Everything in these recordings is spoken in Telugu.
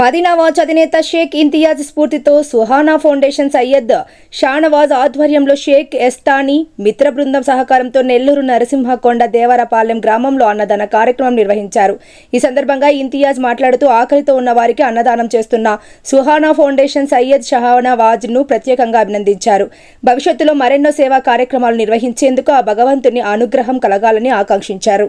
మదీనావాజ్ అధినేత షేక్ ఇంతియాజ్ స్ఫూర్తితో సుహానా ఫౌండేషన్ సయ్యద్ షానవాజ్ ఆధ్వర్యంలో షేక్ ఎస్తానీ మిత్ర బృందం సహకారంతో నెల్లూరు నరసింహకొండ దేవరపాలెం గ్రామంలో అన్నదాన కార్యక్రమం నిర్వహించారు. ఈ సందర్భంగా ఇంతియాజ్ మాట్లాడుతూ ఆకలితో ఉన్న వారికి అన్నదానం చేస్తున్న సుహానా ఫౌండేషన్ సయ్యద్ షహానావాజ్ను ప్రత్యేకంగా అభినందించారు. భవిష్యత్తులో మరెన్నో సేవా కార్యక్రమాలు నిర్వహించేందుకు ఆ భగవంతుని అనుగ్రహం కలగాలని ఆకాంక్షించారు.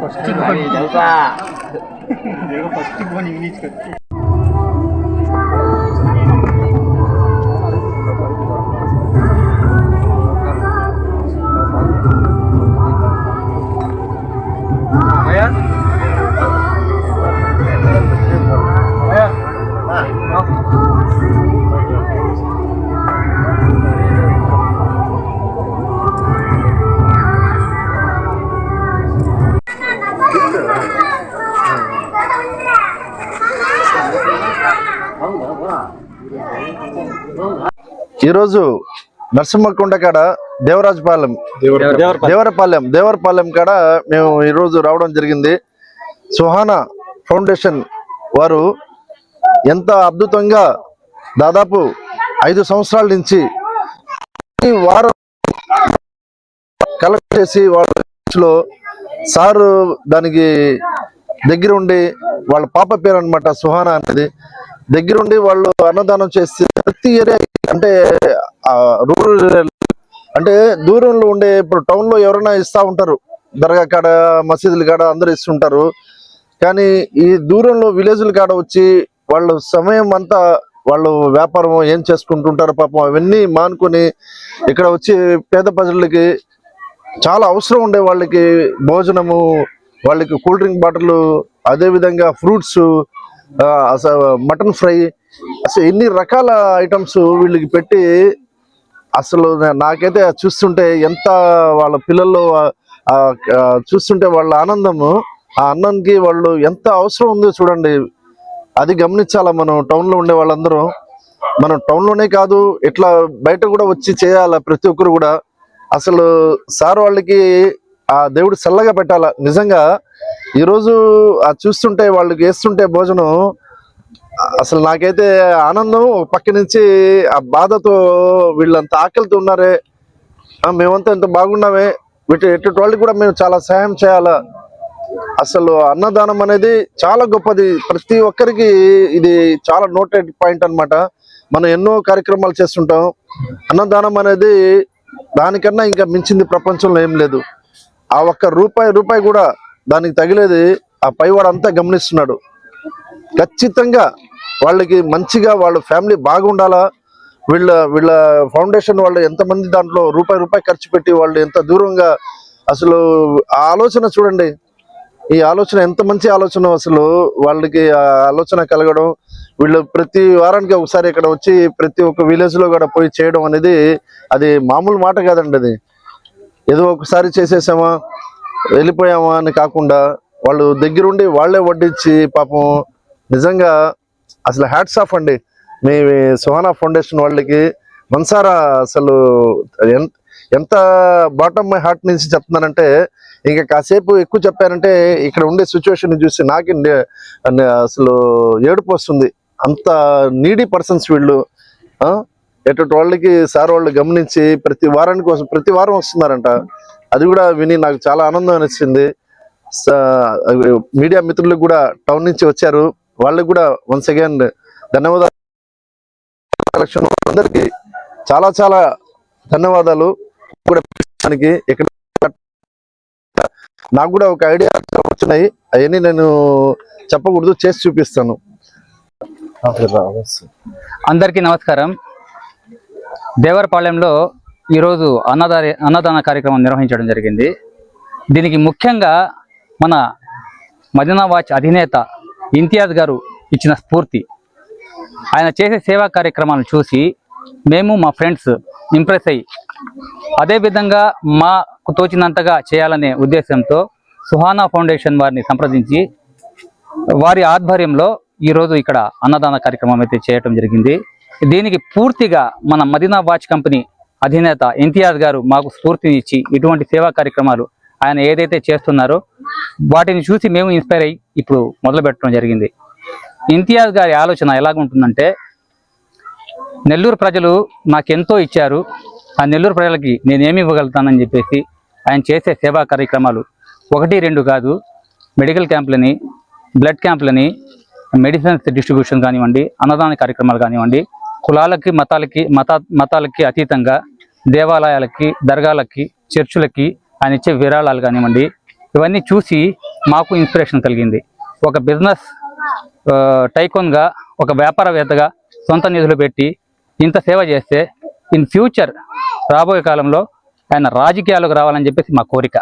ఫస్ట్ మార్నింగ్ ఫస్ట్ మార్నింగ్ నుంచి ఈరోజు నరసింహకొండ కాడ దేవరాజపాలెం. దేవరపాలెం. దేవరపాలెం. కాడ మేము ఈరోజు రావడం జరిగింది. సుహానా ఫౌండేషన్ వారు ఎంత అద్భుతంగా దాదాపు ఐదు సంవత్సరాల నుంచి వారం కలెక్ట్ చేసి వాళ్ళలో సారు దానికి దగ్గర ఉండి వాళ్ళ పాప పేరు అనమాట సుహానా అనేది. దగ్గరుండి వాళ్ళు అన్నదానం చేస్తే ప్రతి ఏరియా అంటే రూరల్ అంటే దూరంలో ఉండే ఇప్పుడు టౌన్లో ఎవరైనా ఇస్తా ఉంటారు. దర్గా కాడ మసీదుల కాడ అందరూ ఇస్తుంటారు. కానీ ఈ దూరంలో విలేజ్ల కాడ వచ్చి వాళ్ళు సమయం అంతా వాళ్ళు వ్యాపారం ఏం చేసుకుంటుంటారు పాపం అవన్నీ మానుకొని ఇక్కడ వచ్చి పేద ప్రజలకి చాలా అవసరం ఉండే వాళ్ళకి భోజనము వాళ్ళకి కూల్ డ్రింక్ బాటిల్ అదే విధంగా ఫ్రూట్స్ మటన్ ఫ్రై అసలు ఎన్ని రకాల ఐటమ్స్ వీళ్ళకి పెట్టి అసలు నాకైతే అది చూస్తుంటే ఎంత వాళ్ళ పిల్లల్లో చూస్తుంటే వాళ్ళ ఆనందము ఆ అన్నంకి వాళ్ళు ఎంత అవసరం ఉందో చూడండి. అది గమనించాలా మనం టౌన్లో ఉండే వాళ్ళందరూ? మనం టౌన్లోనే కాదు ఇట్లా బయట కూడా వచ్చి చేయాలా ప్రతి ఒక్కరు కూడా? అసలు సార్ వాళ్ళకి ఆ దేవుడు చల్లగా పెట్టాల? నిజంగా ఈరోజు ఆ చూస్తుంటే వాళ్ళకి వేస్తుంటే భోజనం అసలు నాకైతే ఆనందం. పక్క నుంచి ఆ బాధతో వీళ్ళంత ఆకలితో ఉన్నారే. మేమంతా ఎంత బాగున్నామే. వీటి ఎటువంటి వాళ్ళకి కూడా మేము చాలా సహాయం చేయాలా? అసలు అన్నదానం అనేది చాలా గొప్పది. ప్రతి ఒక్కరికి ఇది చాలా నోటెడ్ పాయింట్ అనమాట మనం ఎన్నో కార్యక్రమాలు చేస్తుంటాం. అన్నదానం అనేది దానికన్నా ఇంకా మించింది ప్రపంచంలో ఏం లేదు. ఆ ఒక్క రూపాయి రూపాయి కూడా దానికి తగిలేది ఆ పైవాడు అంతా గమనిస్తున్నాడు. ఖచ్చితంగా వాళ్ళకి మంచిగా వాళ్ళ ఫ్యామిలీ బాగుండాలా? వీళ్ళ వీళ్ళ ఫౌండేషన్ వాళ్ళు ఎంతమంది దాంట్లో రూపాయి రూపాయి ఖర్చు పెట్టి వాళ్ళు ఎంత దూరంగా అసలు ఆ ఆలోచన చూడండి. ఈ ఆలోచన ఎంత మంచి ఆలోచన అసలు వాళ్ళకి ఆ ఆలోచన కలగడం వీళ్ళు ప్రతి వారానికి ఒకసారి ఇక్కడ వచ్చి ప్రతి ఒక్క విలేజ్లో కూడా పోయి చేయడం అనేది అది మామూలు మాట కాదండి అది. ఏదో ఒకసారి చేసేసామా వెళ్ళిపోయామా అని కాకుండా వాళ్ళు దగ్గరుండి వాళ్ళే వడ్డించి పాపం నిజంగా అసలు హ్యాట్స్ ఆఫ్ అండి. మీ సుహానా ఫౌండేషన్ వాళ్ళకి మనసారా అసలు ఎంత బాటమ్ మై హార్ట్ నుంచి చెప్తున్నానంటే ఇంకా కాసేపు ఎక్కువ చెప్పారంటే ఇక్కడ ఉండే సిచ్యువేషన్ చూసి నాకు నే- అసలు ఏడుపు వస్తుంది. అంత నీడీ పర్సన్స్ వీళ్ళు ఎటువంటి వాళ్ళకి సార్ వాళ్ళు గమనించి ప్రతి వారానికి వస్తు- ప్రతి వారం వస్తున్నారంట. అది కూడా విని నాకు చాలా ఆనందం అనిపించింది మీడియా మిత్రులకు కూడా టౌన్ నుంచి వచ్చారు. వాళ్ళకి కూడా వన్స్ అగైన్ ధన్యవాదాలు. అందరికీ చాలా చాలా ధన్యవాదాలు. కూడా ఇక్కడ నాకు కూడా ఒక ఐడియా వచ్చినాయి. అవన్నీ నేను చెప్పకూడదు చేసి చూపిస్తాను. అందరికీ నమస్కారం. దేవరపాలెంలో ఈరోజు అన్నదారి అన్నదాన కార్యక్రమం నిర్వహించడం జరిగింది. దీనికి ముఖ్యంగా మన మదీనా వాచ్ అధినేత ఇంతియాజ్ గారు ఇచ్చిన స్ఫూర్తి. ఆయన చేసే సేవా కార్యక్రమాలను చూసి మేము మా ఫ్రెండ్స్ ఇంప్రెస్ అయ్యి అదేవిధంగా మాకు తోచినంతగా చేయాలనే ఉద్దేశంతో సుహానా ఫౌండేషన్ వారిని సంప్రదించి వారి ఆధ్వర్యంలో ఈరోజు ఇక్కడ అన్నదాన కార్యక్రమం అయితే చేయటం జరిగింది. దీనికి పూర్తిగా మన మదీనా వాచ్ కంపెనీ అధినేత ఇంతియాజ్ గారు మాకు స్ఫూర్తిని ఇచ్చి ఇటువంటి సేవా కార్యక్రమాలు ఆయన ఏదైతే చేస్తున్నారో వాటిని చూసి మేము ఇన్స్పైర్ అయ్యి ఇప్పుడు మొదలు పెట్టడం జరిగింది. ఇంతియాజ్ గారి ఆలోచన ఎలాగుంటుందంటే నెల్లూరు ప్రజలు నాకెంతో ఇచ్చారు ఆ నెల్లూరు ప్రజలకి నేనేమి ఇవ్వగలుగుతానని చెప్పేసి ఆయన చేసే సేవా కార్యక్రమాలు ఒకటి రెండు కాదు మెడికల్ క్యాంపులని బ్లడ్ క్యాంపులని మెడిసిన్స్ డిస్ట్రిబ్యూషన్ కానివ్వండి అన్నదాన కార్యక్రమాలు కానివ్వండి కులాలకి మతాలకి మత మతాలకి అతీతంగా దేవాలయాలకి దర్గాలకి చర్చులకి ఆయన ఇచ్చే విరాళాలు కానివ్వండి ఇవన్నీ చూసి మాకు ఇన్స్పిరేషన్ కలిగింది. ఒక బిజినెస్ టైకోన్గా ఒక వ్యాపారవేత్తగా సొంత నిధులు పెట్టి ఇంత సేవ చేస్తే ఇన్ ఫ్యూచర్ రాబోయే కాలంలో ఆయన రాజకీయాలకు రావాలని చెప్పేసి మా కోరిక.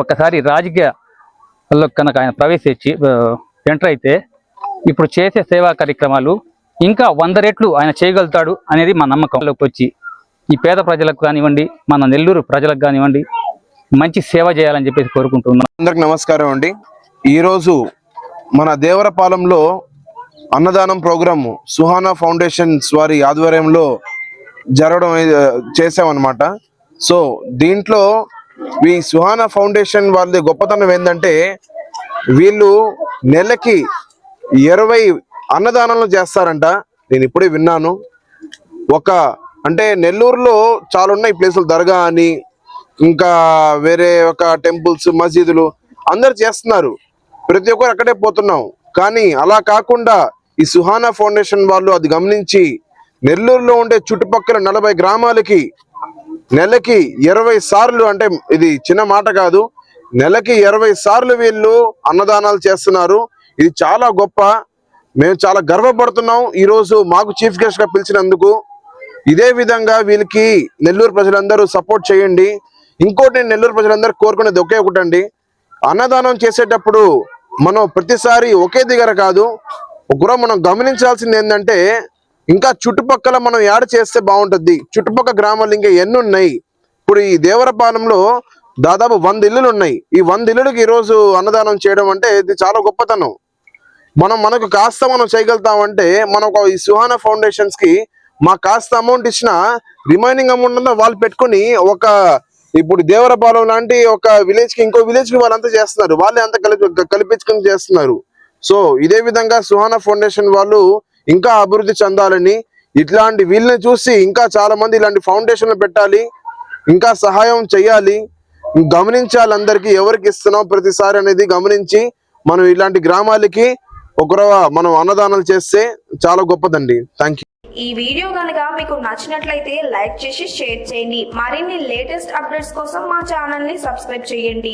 ఒక్కసారి రాజకీయాల్లో కనుక ఆయన ప్రవేశించి ఎంటర్ అయితే ఇప్పుడు చేసే సేవా కార్యక్రమాలు ఇంకా వంద రెట్లు ఆయన చేయగలుగుతాడు అనేది మా నమ్మకంలోకి వచ్చి ఈ పేద ప్రజలకు కానివ్వండి మన నెల్లూరు ప్రజలకు కానివ్వండి మంచి సేవ చేయాలని చెప్పేసి కోరుకుంటున్నాం. అందరికి నమస్కారం అండి. ఈరోజు మన దేవరపాలెంలో అన్నదానం ప్రోగ్రాము సుహానా ఫౌండేషన్స్ వారి ఆధ్వర్యంలో జరగడం చేసామన్నమాట సో దీంట్లో ఈ సుహానా ఫౌండేషన్ వాళ్ళది గొప్పతనం ఏంటంటే వీళ్ళు నెలకి ఇరవై అన్నదానాలు చేస్తారంట. నేను ఇప్పుడే విన్నాను. ఒక అంటే నెల్లూరులో చాలా ఉన్నాయి ప్లేసులు. దర్గా అని ఇంకా వేరే ఒక టెంపుల్స్ మసీదులు అందరు చేస్తున్నారు. ప్రతి ఒక్కరు అక్కడే పోతున్నాం. కానీ అలా కాకుండా ఈ సుహానా ఫౌండేషన్ వాళ్ళు అది గమనించి నెల్లూరులో ఉండే చుట్టుపక్కల నలభై గ్రామాలకి నెలకి ఇరవై సార్లు అంటే ఇది చిన్న మాట కాదు. నెలకి ఇరవై సార్లు వీళ్ళు అన్నదానాలు చేస్తున్నారు. ఇది చాలా గొప్ప మేము చాలా గర్వపడుతున్నాం ఈరోజు మాకు చీఫ్ గెస్ట్గా పిలిచినందుకు. ఇదే విధంగా వీళ్ళకి నెల్లూరు ప్రజలందరూ సపోర్ట్ చేయండి. ఇంకోటి నేను నెల్లూరు ప్రజలందరూ కోరుకునేది ఒకే ఒకటండి. అన్నదానం చేసేటప్పుడు మనం ప్రతిసారి ఒకే దగ్గర కాదు కూడా మనం గమనించాల్సింది ఏంటంటే ఇంకా చుట్టుపక్కల మనం యాడ్ చేస్తే బాగుంటుంది. చుట్టుపక్కల గ్రామాలు ఇంకా ఎన్ని ఉన్నాయి? ఇప్పుడు ఈ దేవరపాలెంలో దాదాపు వంద ఇల్లులు ఉన్నాయి. ఈ వంద ఇల్లులకి ఈ రోజు అన్నదానం చేయడం అంటే ఇది చాలా గొప్పతనం. మనం మనకు కాస్త మనం చేయగలుగుతామంటే మనం ఒక ఈ సుహానా ఫౌండేషన్స్కి మా కాస్త అమౌంట్ ఇచ్చిన రిమైనింగ్ అమౌంట్ అంతా వాళ్ళు పెట్టుకొని ఒక ఇప్పుడు దేవరపాలెం లాంటి ఒక విలేజ్కి ఇంకో విలేజ్కి వాళ్ళంతా చేస్తున్నారు. వాళ్ళే అంతా కలిపి కల్పించుకుని చేస్తున్నారు. సో ఇదే విధంగా సుహానా ఫౌండేషన్ వాళ్ళు ఇంకా అభివృద్ధి చెందాలని ఇట్లాంటి వీళ్ళని చూసి ఇంకా చాలా మంది ఇలాంటి ఫౌండేషన్లు పెట్టాలి ఇంకా సహాయం చేయాలి గమనించాలి అందరికీ ఎవరికి ఇస్తున్నాం ప్రతిసారి అనేది గమనించి మనం ఇలాంటి గ్రామాలకి ఒకరవ మనం అన్నదానాలు చేస్తే చాలా గొప్పదండి. థ్యాంక్ యూ ఈ వీడియో కనుక మీకు నచ్చినట్లయితే లైక్ చేసి షేర్ చేయండి. మరిన్ని లేటెస్ట్ అప్డేట్స్ కోసం మా ఛానల్ని సబ్స్క్రైబ్ చేయండి.